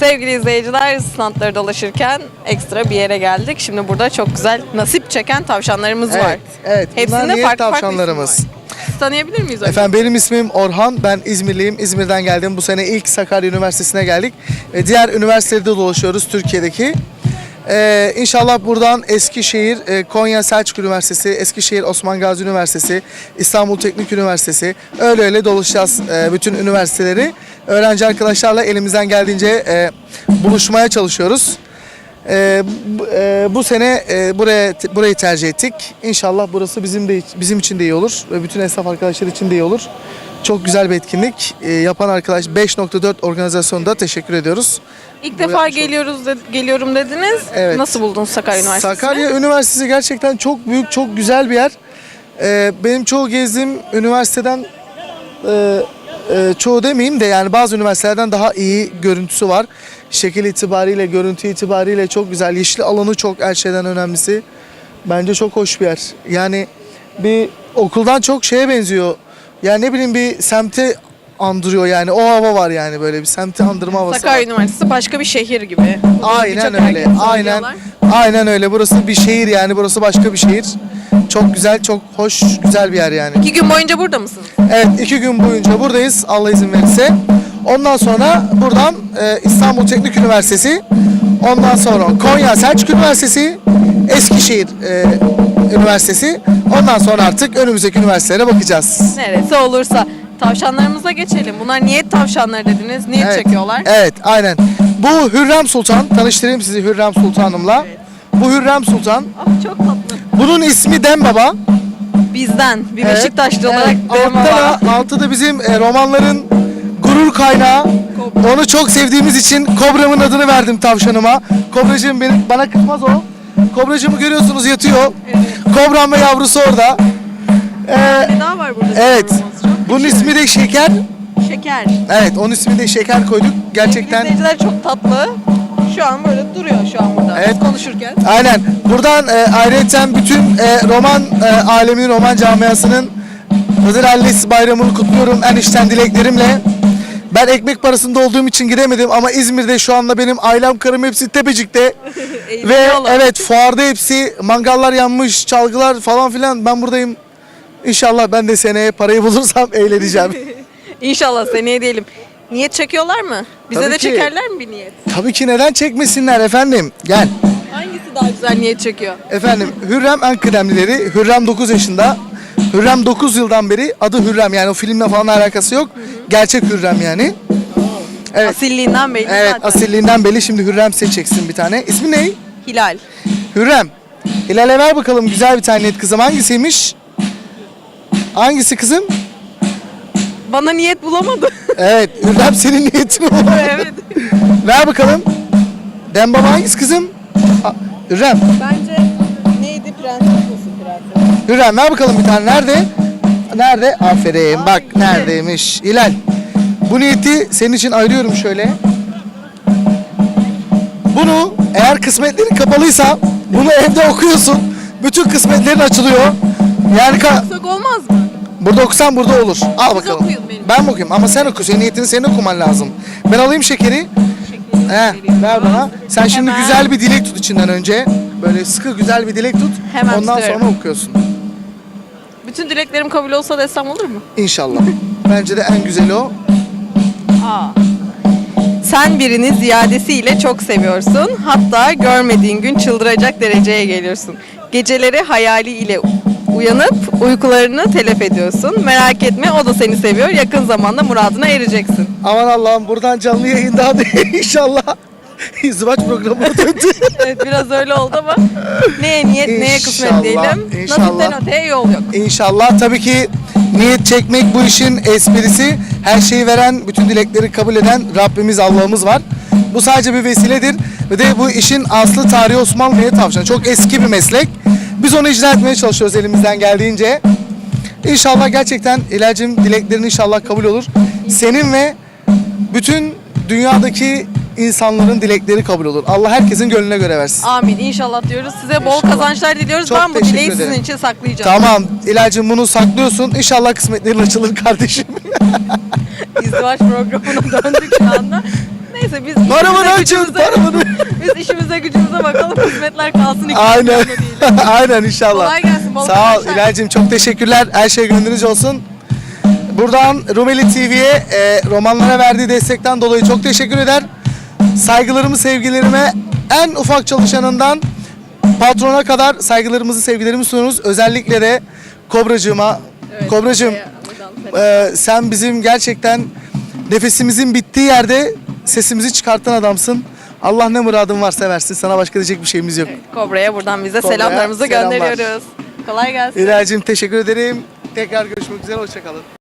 Sevgili izleyiciler standları dolaşırken ekstra bir yere geldik. Şimdi burada çok güzel nasip çeken tavşanlarımız var. Evet, evet. Bunlar Hepsinde niyet farklı farklı tavşanlarımız. var. Siz Tanıyabilir miyiz? önce? Efendim benim ismim Orhan. Ben İzmirliyim. İzmir'den geldim. Bu sene ilk Sakarya Üniversitesi'ne geldik. Ve diğer üniversitelerde dolaşıyoruz Türkiye'deki. Ee, inşallah buradan Eskişehir, e, Konya Selçuk Üniversitesi, Eskişehir Osman Gazi Üniversitesi, İstanbul Teknik Üniversitesi öyle öyle dolaşacağız e, bütün üniversiteleri. Öğrenci arkadaşlarla elimizden geldiğince e, buluşmaya çalışıyoruz. E, bu, e, bu sene e, buraya burayı tercih ettik. İnşallah burası bizim de bizim için de iyi olur ve bütün esnaf arkadaşlar için de iyi olur. Çok güzel bir etkinlik. E, yapan arkadaş 5.4 organizasyonda teşekkür ediyoruz. İlk Buraya defa geliyoruz de- geliyorum dediniz. Evet. Nasıl buldunuz Sakarya Üniversitesi'ni? Sakarya Üniversitesi gerçekten çok büyük, çok güzel bir yer. Ee, benim çoğu gezdiğim üniversiteden e, e, çoğu demeyeyim de yani bazı üniversitelerden daha iyi görüntüsü var. Şekil itibariyle, görüntü itibariyle çok güzel. Yeşil alanı çok her şeyden önemlisi. Bence çok hoş bir yer. Yani bir okuldan çok şeye benziyor. Yani ne bileyim bir semte andırıyor yani. O hava var yani böyle bir semti andırma havası var. Sakarya Üniversitesi başka bir şehir gibi. Aynen Birçok öyle. herkes Aynen. söylüyorlar. Aynen öyle. Burası bir şehir yani. Burası başka bir şehir. Çok güzel, çok hoş, güzel bir yer yani. İki gün boyunca burada mısınız? Evet, iki gün boyunca buradayız. Allah izin verirse. Ondan sonra buradan e, İstanbul Teknik Üniversitesi, ondan sonra Konya Selçuk Üniversitesi, Eskişehir e, Üniversitesi. Ondan sonra artık önümüzdeki üniversitelere bakacağız. Neresi olursa. Tavşanlarımıza geçelim. Bunlar niyet tavşanları dediniz. Niyet Evet, çekiyorlar. Evet, aynen. Bu Hürrem Sultan. Tanıştırayım sizi Hürrem Sultan'ımla. Bu Hürrem Sultan. Ah, çok tatlı. Bunun ismi Dembaba. Bizden bir Evet, Beşiktaşlı olarak evet. derim Altta ama. da, altı da bizim e, romanların gurur kaynağı. Onu çok sevdiğimiz için Kobra'mın adını verdim tavşanıma. Kobracığım benim, bana kızmaz o. Kobracığımı görüyorsunuz yatıyor. Kobram ve yavrusu orada. Ee, Bir daha var burada. evet. Bunun küçük. ismi de Şeker. Şeker. Evet, onun ismi de Şeker koyduk. Gerçekten. İzleyiciler çok tatlı. Şu an böyle duruyor şu an burada. Evet. Biz konuşurken. Aynen. Buradan e, ayrıca bütün e, roman e, aleminin, roman camiasının Hıdır Hallis bayramını kutluyorum en içten dileklerimle. Ben ekmek parasında olduğum için gidemedim ama İzmir'de şu anda benim ailem, karım hepsi Tepecik'te. Ve evet fuarda hepsi mangallar yanmış, çalgılar falan filan ben buradayım. İnşallah ben de seneye parayı bulursam eğleneceğim. İnşallah seneye diyelim. Niyet çekiyorlar mı? Bize Tabii de ki. çekerler mi bir niyet? Tabii ki neden çekmesinler efendim. Gel. Hangisi daha güzel niyet çekiyor? Efendim Hürrem en kıdemlileri. Hürrem 9 yaşında. Hürrem 9 yıldan beri adı Hürrem yani o filmle falan alakası yok. Gerçek Hürrem yani. Evet. Asilliğinden belli Evet zaten. asilliğinden belli şimdi Hürrem seçeceksin bir tane. İsmi ne? Hilal. Hürrem. Hilal'e ver bakalım güzel bir tane net kızım. Hangisiymiş? Hangisi kızım? Bana niyet bulamadı. Evet Hürrem senin niyetin o. evet. ver bakalım. Dembaba hangisi kızım? Hürrem. Bence neydi prenses olsun prenses. Hürrem ver bakalım bir tane. Nerede? Nerede? Aferin. Bak neredeymiş. Hilal. Bu niyeti senin için ayırıyorum şöyle. Bunu eğer kısmetlerin kapalıysa bunu evde okuyorsun. Bütün kısmetlerin açılıyor. Yani ka- olmaz mı? burada okusan burada olur. Al bakalım. okuyun benim. Ben mi okuyayım? Ama sen oku. Senin niyetini senin okuman lazım. Ben alayım şekeri. He, ver bana. Sen şimdi Hemen. güzel bir dilek tut içinden önce. Böyle sıkı güzel bir dilek tut. Hemen Ondan tutuyorum. sonra okuyorsun. Bütün dileklerim kabul olsa desem olur mu? İnşallah. Bence de en güzeli o. Aa. Sen birini ziyadesiyle çok seviyorsun. Hatta görmediğin gün çıldıracak dereceye geliyorsun. Geceleri hayaliyle uyanıp uykularını telef ediyorsun. Merak etme o da seni seviyor. Yakın zamanda muradına ereceksin. Aman Allah'ım buradan canlı yayında hadi inşallah. İzdivaç programına döndü. Evet biraz öyle oldu ama neye niyet neye kısmet İnşallah, diyelim. inşallah. Nasipten öteye yol yok. İnşallah tabii ki niyet çekmek bu işin esprisi. Her şeyi veren, bütün dilekleri kabul eden Rabbimiz Allah'ımız var. Bu sadece bir vesiledir. Ve de bu işin aslı tarihi Osmanlı niyet tavşanı. Çok eski bir meslek. Biz onu icra etmeye çalışıyoruz elimizden geldiğince. İnşallah gerçekten ilacım dileklerin inşallah kabul olur. Senin ve bütün dünyadaki insanların dilekleri kabul olur. Allah herkesin gönlüne göre versin. Amin inşallah diyoruz. Size bol İnşallah. kazançlar diliyoruz. Çok ben bu teşekkür dileği ederim. sizin için saklayacağım. Tamam ilacım bunu saklıyorsun. İnşallah kısmetlerin açılır kardeşim. İzdivaç programına döndük şu anda. Neyse biz Paravanı işimize açın, gücümüze- biz işimize gücümüze bakalım. Hizmetler kalsın. Aynen. değil. Aynen inşallah. Kolay gelsin, bol Sağ ol kazançlar. İlhan'cığım çok teşekkürler. Her şey gönlünüzce olsun. Buradan Rumeli TV'ye e, romanlara verdiği destekten dolayı çok teşekkür eder. Saygılarımı, sevgilerime en ufak çalışanından patrona kadar saygılarımızı, sevgilerimi sunuyoruz. Özellikle de Kobracığıma. Evet, Kobracığım e, sen bizim gerçekten nefesimizin bittiği yerde sesimizi çıkartan adamsın. Allah ne muradın varsa versin. Sana başka diyecek bir şeyimiz yok. Kobra'ya buradan bize Kobra'ya selamlarımızı selamlar. gönderiyoruz. Kolay gelsin. İlhan'cığım teşekkür ederim. Tekrar görüşmek üzere. Hoşçakalın.